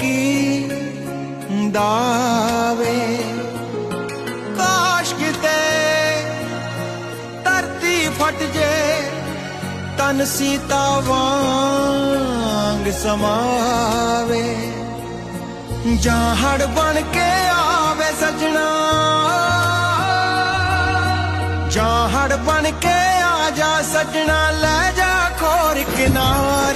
ਕੀ ਦਾਵੇ? ਕਾਸ਼ ਕਿਤੇ ਧਰਤੀ ਫਟ ਜੇ, ਤਨ ਸੀਤਾ ਵਾਂਗ ਸਮਾਵੇ। ਜਾਂ ਹੜ ਬਣ ਕੇ ਆਵੇ ਸਜਣਾ। ਜਾਂ ਹੜ ਬਣ ਕੇ ਆ ਜਾ ਸਜਣਾ, ਲੈ ਜਾ ਖੋਰ ਕਿਨਾਰੇ।